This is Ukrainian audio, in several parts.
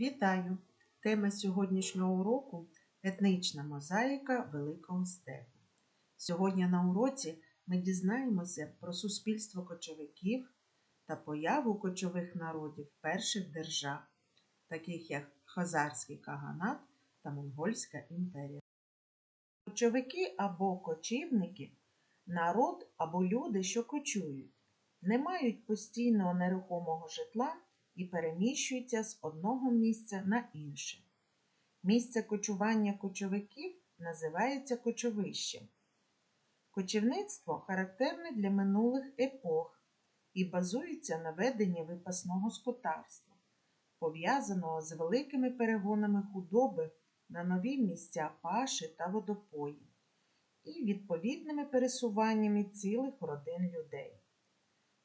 Вітаю! Тема сьогоднішнього уроку етнічна мозаїка Великого Степу. Сьогодні на уроці ми дізнаємося про суспільство кочовиків та появу кочових народів перших держав, таких як Хазарський Каганат та Монгольська імперія. Кочовики або кочівники народ або люди, що кочують, не мають постійного нерухомого житла і переміщуються з одного місця на інше. Місце кочування кочовиків називається кочовищем. Кочівництво характерне для минулих епох і базується на веденні випасного скотарства, пов'язаного з великими перегонами худоби на нові місця паші та водопої і відповідними пересуваннями цілих родин людей.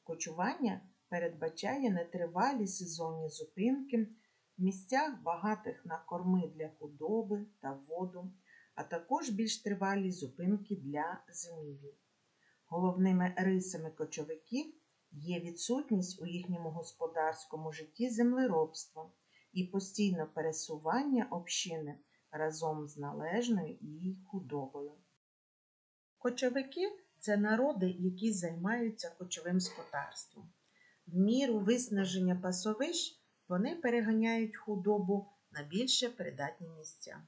Кочування передбачає нетривалі сезонні зупинки в місцях багатих на корми для худоби та воду, а також більш тривалі зупинки для зимівлі. Головними рисами кочовиків є відсутність у їхньому господарському житті землеробства і постійне пересування общини разом з належною її худобою. Кочовики це народи, які займаються кочовим скотарством. В міру виснаження пасовищ вони переганяють худобу на більше придатні місця.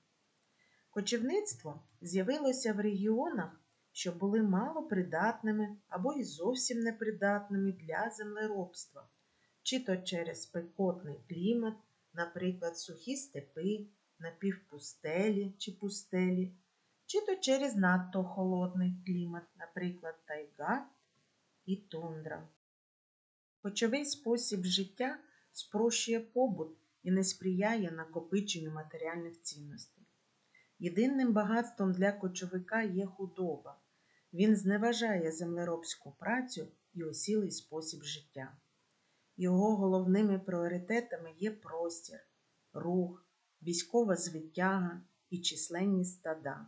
Кочівництво з'явилося в регіонах, що були мало придатними або й зовсім непридатними для землеробства, чи то через спекотний клімат, наприклад, сухі степи, напівпустелі чи пустелі, чи то через надто холодний клімат, наприклад, тайга і тундра. Кочовий спосіб життя спрощує побут і не сприяє накопиченню матеріальних цінностей. Єдиним багатством для кочовика є худоба. Він зневажає землеробську працю і осілий спосіб життя. Його головними пріоритетами є простір, рух, військова звитяга і численні стада.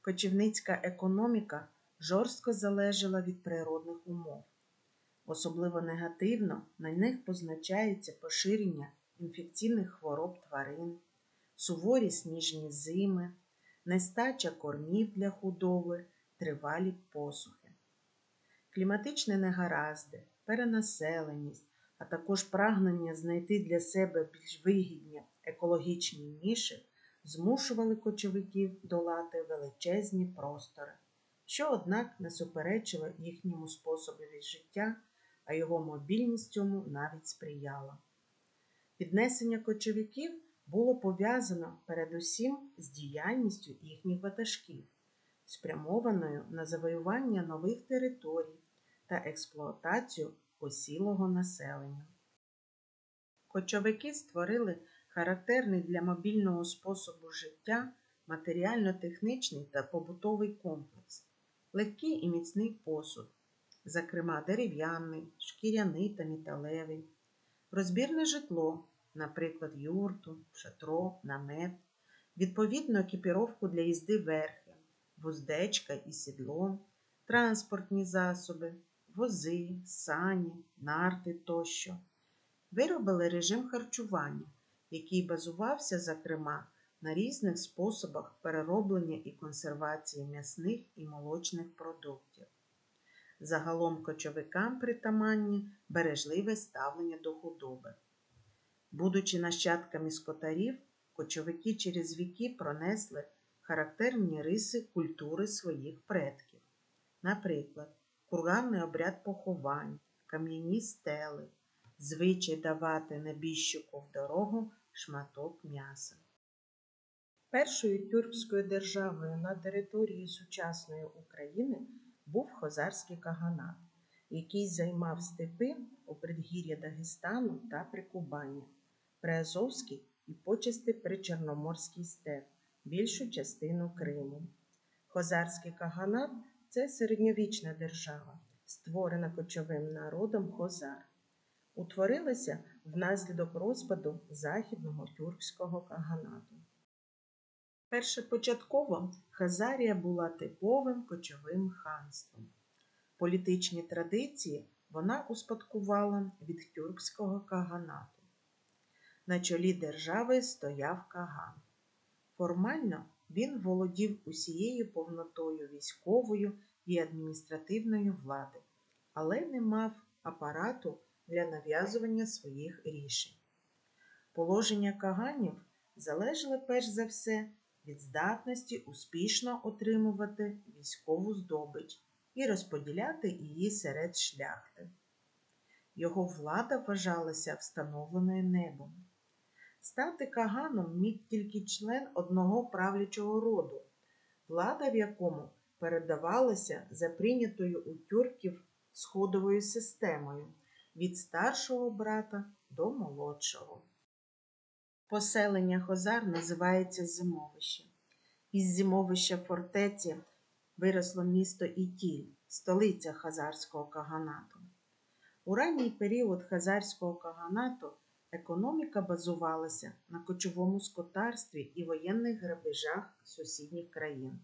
Кочівницька економіка жорстко залежала від природних умов. Особливо негативно на них позначається поширення інфекційних хвороб тварин, суворі сніжні зими, нестача кормів для худоби, тривалі посухи. Кліматичні негаразди, перенаселеність, а також прагнення знайти для себе більш вигідні екологічні ніші змушували кочовиків долати величезні простори, що, однак, не суперечило їхньому способові життя а його мобільність цьому навіть сприяла. Піднесення кочовиків було пов'язано передусім з діяльністю їхніх ватажків, спрямованою на завоювання нових територій та експлуатацію осілого населення. Кочовики створили характерний для мобільного способу життя матеріально-технічний та побутовий комплекс, легкий і міцний посуд, зокрема дерев'яний, шкіряний та металевий, розбірне житло, наприклад, юрту, шатро, намет, відповідну екіпіровку для їзди верхи, вуздечка і сідло, транспортні засоби, вози, сані, нарти тощо. Виробили режим харчування, який базувався, зокрема, на різних способах перероблення і консервації м'ясних і молочних продуктів. Загалом кочовикам притаманні бережливе ставлення до худоби. Будучи нащадками скотарів, кочовики через віки пронесли характерні риси культури своїх предків. Наприклад, курганний обряд поховань, кам'яні стели, звичай давати небіжчику в дорогу шматок м'яса. Першою тюркською державою на території сучасної України був хозарський каганат, який займав степи у предгір'я Дагестану та Прикубані, Приазовський і почасти Причорноморський степ, більшу частину Криму. Хозарський каганат це середньовічна держава, створена кочовим народом Хозар. Утворилася внаслідок розпаду західного тюркського каганату. Першопочатково Хазарія була типовим кочовим ханством. Політичні традиції вона успадкувала від тюркського каганату. На чолі держави стояв Каган. Формально він володів усією повнотою військовою і адміністративної влади, але не мав апарату для нав'язування своїх рішень. Положення каганів залежали перш за все від здатності успішно отримувати військову здобич і розподіляти її серед шляхти. Його влада вважалася встановленою небом. Стати каганом міг тільки член одного правлячого роду, влада в якому передавалася за прийнятою у тюрків сходовою системою від старшого брата до молодшого. Поселення Хозар називається зимовище. Із зимовища фортеці виросло місто Ітіль, столиця Хазарського каганату. У ранній період Хазарського каганату економіка базувалася на кочовому скотарстві і воєнних грабежах сусідніх країн.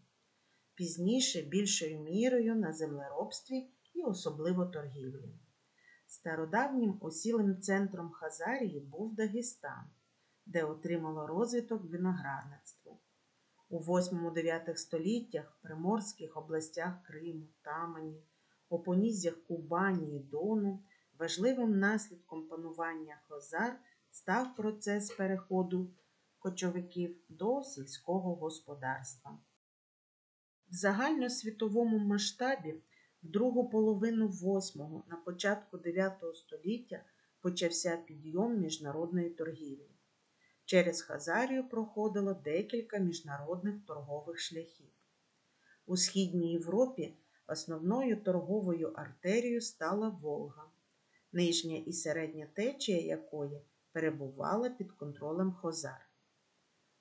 Пізніше більшою мірою на землеробстві і особливо торгівлі. Стародавнім осілим центром Хазарії був Дагестан, де отримало розвиток виноградництво. У 8-9 століттях в приморських областях Криму, Тамані, у понізях Кубані і Дону важливим наслідком панування хозар став процес переходу кочовиків до сільського господарства. В загальносвітовому масштабі в другу половину 8 на початку 9 століття почався підйом міжнародної торгівлі. Через Хазарію проходило декілька міжнародних торгових шляхів. У Східній Європі основною торговою артерією стала Волга, нижня і середня течія якої перебувала під контролем Хозар.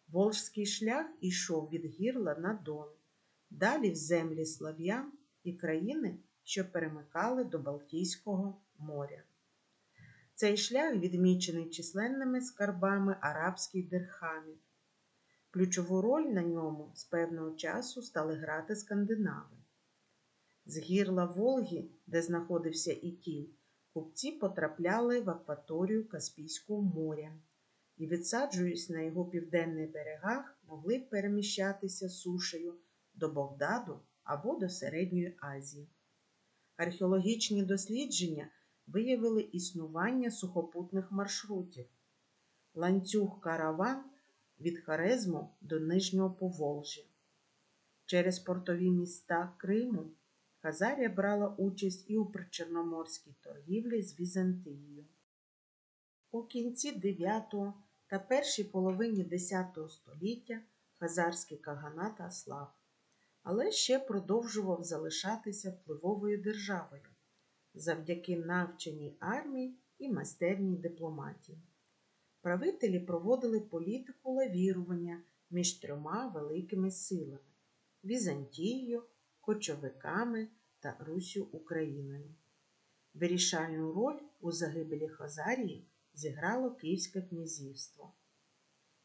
Волжський шлях ішов від гірла на Дон, далі в землі слав'ян і країни, що перемикали до Балтійського моря. Цей шлях відмічений численними скарбами арабських дирхамів. Ключову роль на ньому з певного часу стали грати скандинави. З гірла Волги, де знаходився Ітіль, купці потрапляли в акваторію Каспійського моря і, відсаджуючись на його південних берегах, могли переміщатися сушею до Богдаду або до Середньої Азії. Археологічні дослідження виявили існування сухопутних маршрутів, ланцюг караван від Харезму до Нижнього Поволжя. Через портові міста Криму Хазарія брала участь і у причорноморській торгівлі з Візантією. У кінці 9 та першій половині 10 століття Хазарський каганат ослаб, але ще продовжував залишатися впливовою державою завдяки навченій армії і майстерній дипломатії. Правителі проводили політику лавірування між трьома великими силами Візантією, кочовиками та Русю Україною. Вирішальну роль у загибелі Хазарії зіграло Київське князівство.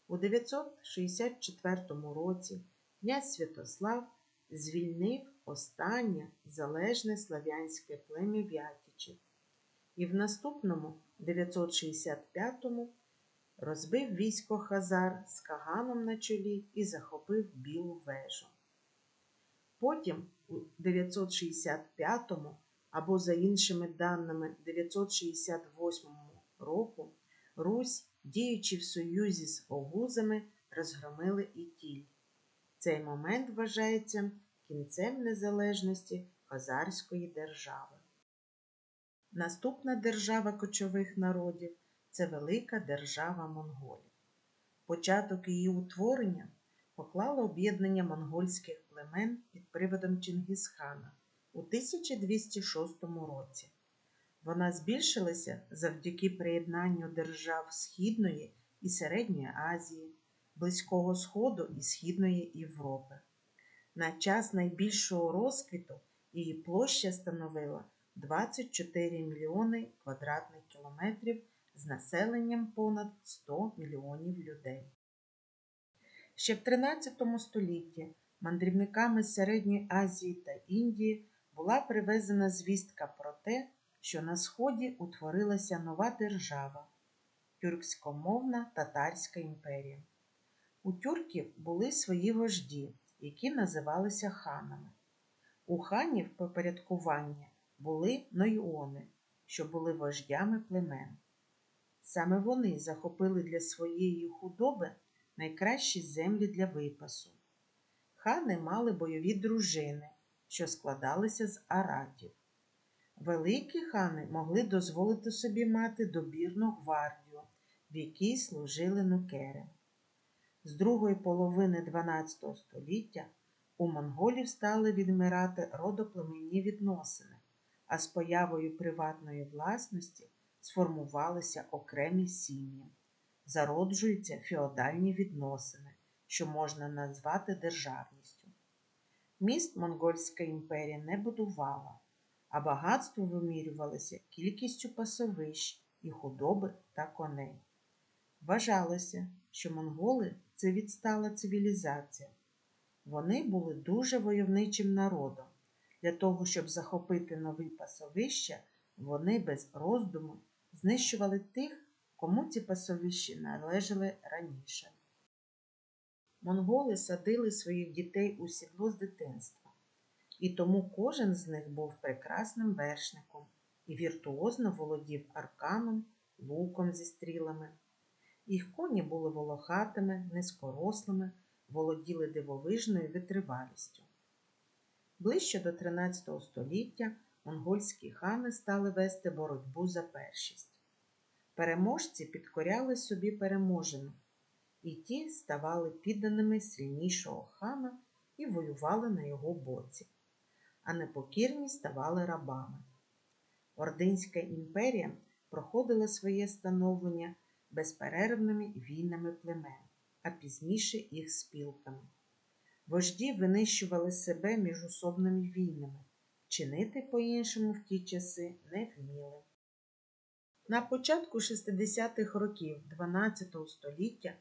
У 964 році князь Святослав звільнив останнє залежне слав'янське плем'я Вятічів і в наступному 965-му розбив військо Хазар з Каганом на чолі і захопив Білу вежу. Потім у 965 або, за іншими даними, 968 року Русь, діючи в союзі з огузами, розгромили Ітіль. Цей момент вважається кінцем незалежності Хазарської держави. Наступна держава кочових народів це велика держава монголів. Початок її утворення поклало об'єднання монгольських племен під приводом Чингісхана у 1206 році. Вона збільшилася завдяки приєднанню держав Східної і Середньої Азії, Близького Сходу і Східної Європи. На час найбільшого розквіту її площа становила 24 мільйони квадратних кілометрів з населенням понад 100 мільйонів людей. Ще в 13 столітті мандрівниками Середньої Азії та Індії була привезена звістка про те, що на Сході утворилася нова держава тюркськомовна татарська імперія. У тюрків були свої вожді, які називалися ханами. У ханів попорядкування були нойони, що були вождями племен. Саме вони захопили для своєї худоби найкращі землі для випасу. Хани мали бойові дружини, що складалися з аратів. Великі хани могли дозволити собі мати добірну гвардію, в якій служили нукери. З другої половини XII століття у монголів стали відмирати родоплеменні відносини, а з появою приватної власності сформувалися окремі сім'ї, зароджуються феодальні відносини, що можна назвати державністю. Міст Монгольська імперія не будувала, а багатство вимірювалося кількістю пасовищ і худоби та коней. Вважалося, що монголи це відстала цивілізація. Вони були дуже войовничим народом. Для того, щоб захопити нові пасовища, вони без роздуму знищували тих, кому ці пасовища належали раніше. Монголи садили своїх дітей у сідло з дитинства, і тому кожен з них був прекрасним вершником і віртуозно володів арканом, луком зі стрілами. Їх коні були волохатими, низькорослими, володіли дивовижною витривалістю. Ближче до 13 століття монгольські хани стали вести боротьбу за першість. Переможці підкоряли собі переможених, і ті ставали підданими сильнішого хана і воювали на його боці, а непокірні ставали рабами. Ординська імперія проходила своє становлення безперервними війнами племен, а пізніше їх спілками. Вожді винищували себе міжособними війнами, чинити по-іншому в ті часи не вміли. На початку 60-х років XII століття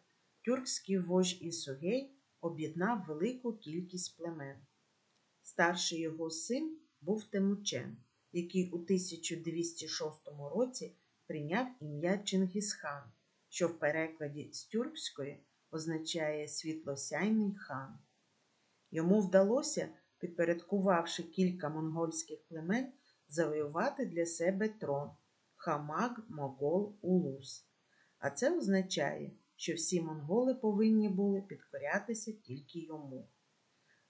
тюркський вождь Ісугей об'єднав велику кількість племен. Старший його син був Темучен, який у 1206 році прийняв ім'я Чингісхан, що в перекладі з тюркської означає світлосяйний хан. Йому вдалося, підпорядкувавши кілька монгольських племен, завоювати для себе трон Хамаг Могол Улус. А це означає, що всі монголи повинні були підкорятися тільки йому.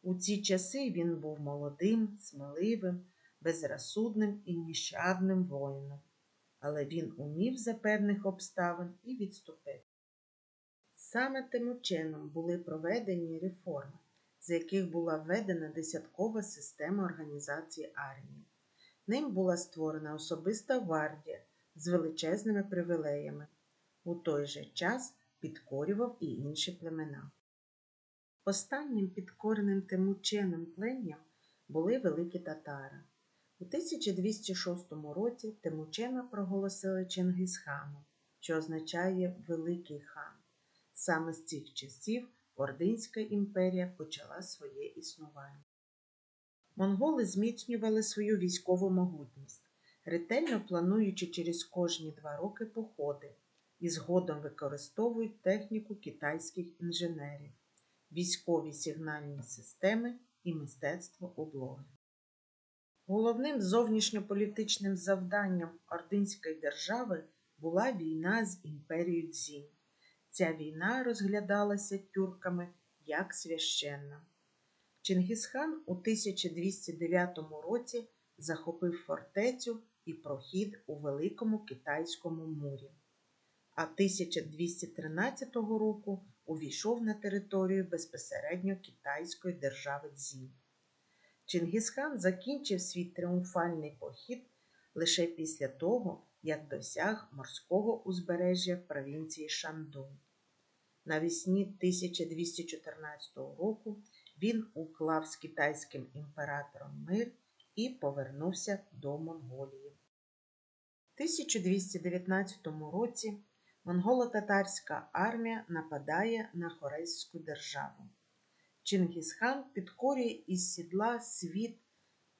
У ці часи він був молодим, сміливим, безрозсудним і нещадним воїном, але він умів за певних обставин і відступити. Саме тим чином були проведені реформи, з яких була введена десяткова система організації армії. Ним була створена особиста гвардія з величезними привілеями. У той же час підкорював і інші племена. Останнім підкореним Тимученим плем'ям були великі татари. У 1206 році Тимучена проголосили Чингисханом, що означає Великий хан. Саме з цих часів Ординська імперія почала своє існування. Монголи зміцнювали свою військову могутність, ретельно плануючи через кожні два роки походи і згодом використовують техніку китайських інженерів, військові сигнальні системи і мистецтво облоги. Головним зовнішньополітичним завданням Ординської держави була війна з імперією Дзінь. Ця війна розглядалася тюрками як священна. Чингісхан у 1209 році захопив фортецю і прохід у Великому Китайському мурі, а 1213 року увійшов на територію безпосередньо Китайської держави Дзінь. Чингісхан закінчив свій тріумфальний похід лише після того, як досяг морського узбережжя провінції Шандун. Навесні 1214 року він уклав з китайським імператором мир і повернувся до Монголії. В 1219 році монголо-татарська армія нападає на Хорейську державу. Чингісхан підкорює із сідла світ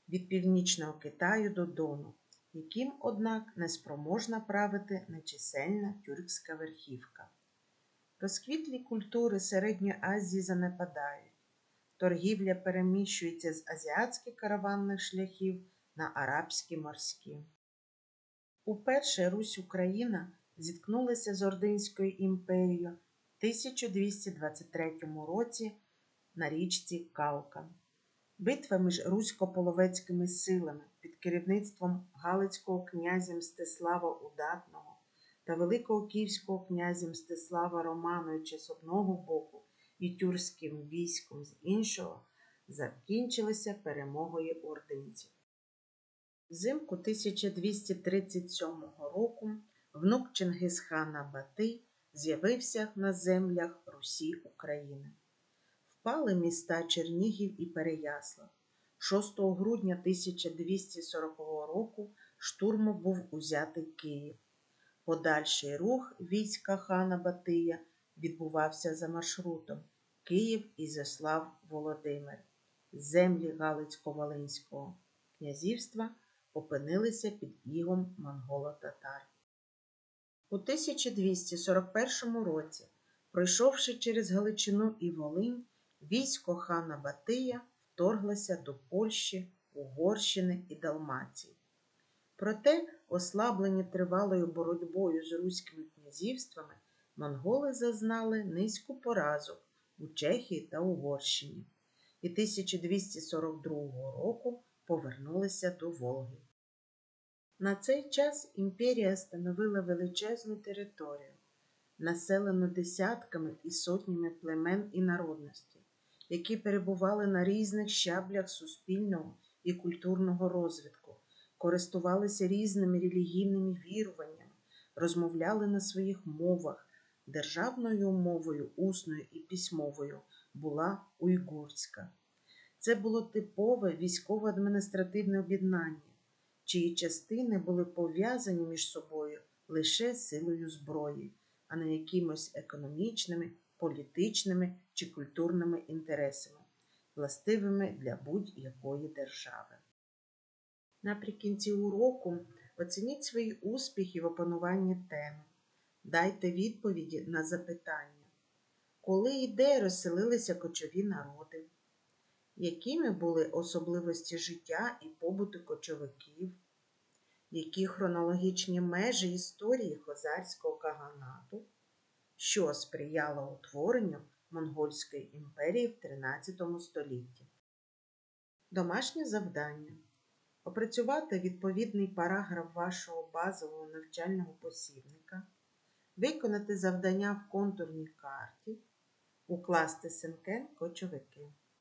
від північного Китаю до Дону яким, однак, неспроможна правити нечисельна тюркська верхівка. Розквітлі культури Середньої Азії занепадають. Торгівля переміщується з азіатських караванних шляхів на арабські морські. Уперше Русь Україна зіткнулася з Ординською імперією в 1223 році на річці Калка. Битва між русько-половецькими силами під керівництвом Галицького князя Мстислава Удатного та Великого Київського князя Мстислава Романовича з одного боку і тюркським військом з іншого закінчилася перемогою ординців. Взимку 1237 року внук Чингисхана Батий з'явився на землях Русі України. Впали міста Чернігів і Переяслав. 6 грудня 1240 року штурмом був узятий Київ. Подальший рух війська хана Батия відбувався за маршрутом Київ Ізяслав Володимир. Землі Галицько-Волинського князівства опинилися під ігом монголо-татар. У 1241 році, пройшовши через Галичину і Волинь, військо хана Батия вторглося до Польщі, Угорщини і Далмації. Проте, ослаблені тривалою боротьбою з руськими князівствами, монголи зазнали низьку поразок у Чехії та Угорщині і 1242 року повернулися до Волги. На цей час імперія становила величезну територію, населену десятками і сотнями племен і народностей, які перебували на різних щаблях суспільного і культурного розвитку, користувалися різними релігійними віруваннями, розмовляли на своїх мовах. Державною мовою, усною і письмовою була уйгурська. Це було типове військово-адміністративне об'єднання, чиї частини були пов'язані між собою лише силою зброї, а не якимось економічними, політичними чи культурними інтересами, властивими для будь-якої держави. Наприкінці уроку оцініть свої успіхи в опануванні теми. Дайте відповіді на запитання, коли і де розселилися кочові народи, якими були особливості життя і побуту кочовиків, які хронологічні межі історії Хозарського каганату, що сприяло утворенню Монгольської імперії в 13 столітті. Домашнє завдання. Опрацювати відповідний параграф вашого базового навчального посібника виконати завдання в контурній карті, укласти синкен кочовики.